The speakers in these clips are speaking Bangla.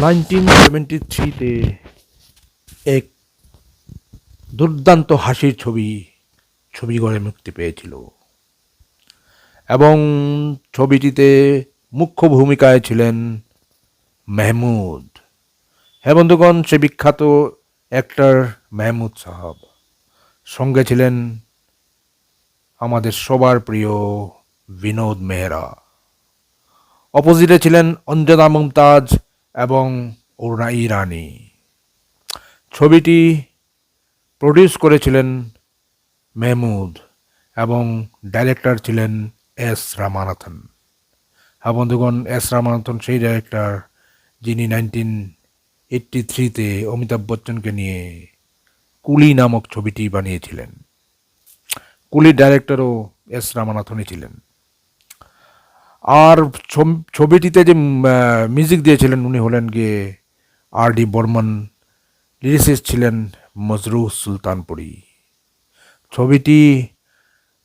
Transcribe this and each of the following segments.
নাইনটিন সেভেন্টি থ্রিতে এক দুর্দান্ত হাসির ছবি ছবিঘরে মুক্তি পেয়েছিল। এবং ছবিটিতে মুখ্য ভূমিকায় ছিলেন মেহমুদ। হ্যাঁ বন্ধুগণ, সে বিখ্যাত অ্যাক্টর মেহমুদ সাহাব। সঙ্গে ছিলেন আমাদের সবার প্রিয় বিনোদ মেহরা। অপোজিটে ছিলেন অঞ্জনা মুমতাজ এবং অরুণা ইরানি। ছবিটি প্রডিউস করেছিলেন মেহমুদ এবং ডাইরেক্টর ছিলেন এস রামানাথন। হ্যাঁ বন্ধুগণ, এস রামানাথন সেই ডাইরেক্টর যিনি নাইনটিন এইট্টি থ্রিতে অমিতাভ বচ্চনকে নিয়ে কুলি নামক ছবিটি বানিয়েছিলেন। কুলির ডাইরেক্টরও এস রামানাথনই ছিলেন। আর ছবিটিতে যে মিউজিক দিয়েছিলেন উনি হলেন গিয়ে আর ডি বর্মন লিরিসিস্ট ছিলেন মজরু সুলতানপুরি। ছবিটি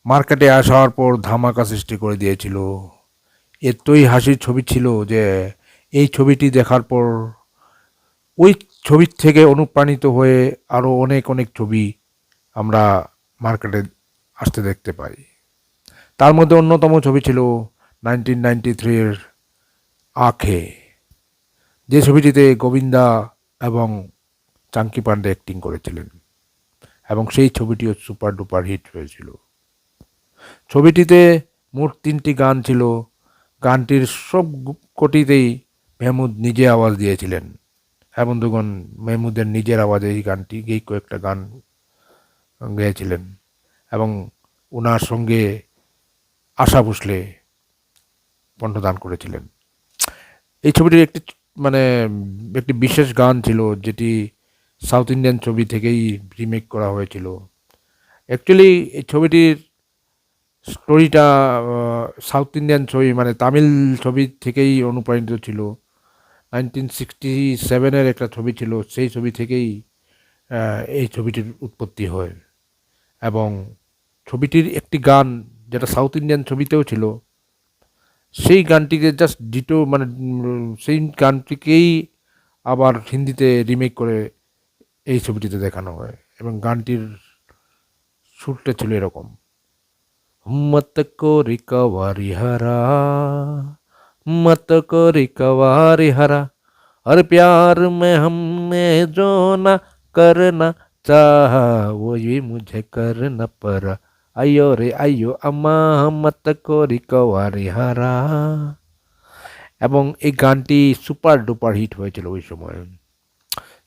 মার্কেটে আসার পর ধামাকা সৃষ্টি করে দিয়েছিল। এতই হাসির ছবি ছিল যে, এই ছবিটি দেখার পর ওই ছবির থেকে অনুপ্রাণিত হয়ে আরও অনেক অনেক ছবি আমরা মার্কেটে আসতে দেখতে পাই। তার মধ্যে অন্যতম ছবি ছিল নাইনটিন নাইনটি আখে। যে ছবিটিতে গোবিন্দা এবং চাঙ্কি পান্ডে অ্যাক্টিং করেছিলেন, এবং সেই ছবিটিও সুপার ডুপার হিট হয়েছিল। ছবিটিতে মোট তিনটি গান ছিল। গানটির সব কটিতেই মেহমুদ নিজে আওয়াজ দিয়েছিলেন। হ্যাঁ বন্ধুগণ মেহমুদের নিজের আওয়াজে এই গানটি এই কয়েকটা গান গেয়েছিলেন, এবং ওনার সঙ্গে আশা ভোসলে কণ্ঠদান করেছিলেন। এই ছবিটির একটি মানে একটি বিশেষ গান ছিল যেটি সাউথ ইন্ডিয়ান ছবি থেকেই রিমেক করা হয়েছিল। অ্যাকচুয়ালি এই ছবিটির স্টোরিটা সাউথ ইন্ডিয়ান ছবি মানে তামিল ছবি থেকেই অনুপ্রাণিত ছিল। নাইনটিন সিক্সটি সেভেনের একটা ছবি ছিল, সেই ছবি থেকেই এই ছবিটির উৎপত্তি হয়। এবং ছবিটির একটি গান যেটা সাউথ ইন্ডিয়ান ছবিতেও ছিল সেই গানটিকে জাস্ট ডিটো মানে সেই গানটিকেই আবার হিন্দিতে রিমেক করে এই ছবিটিতে দেখানো হয় এবং গানটির সুরটা ছিল এরকম। মত করি কবারি হারা, মত করি কবারি হারা, আর প্যার মে হমনে জো না কর না চাহা, ওই মুঝে কর না পরা। ಅಯ್ಯೋ ರೇ ಅಯ್ಯೋ ಅಮ್ಮ ಹಮ್ಮತ್ತ রিকভারি হারা এবং এই গানটি সুপার ডুপার হিট হয়েছিল ওই সময়।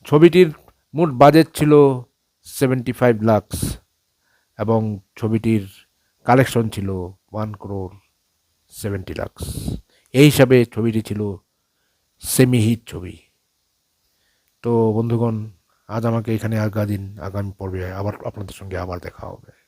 ছবিটির মোট বাজেট ছিল সেভেন্টি ফাইভ লাক্স এবং ছবিটির কালেকশন ছিল ওয়ান ক্রোর সেভেন্টি লাক্স এই হিসাবে ছবিটি ছিল সেমি হিট ছবি। তো বন্ধুগণ, আজ আমাকে এখানে আগা দিন আগামী পর্বে আবার আপনাদের সঙ্গে আবার দেখা হবে।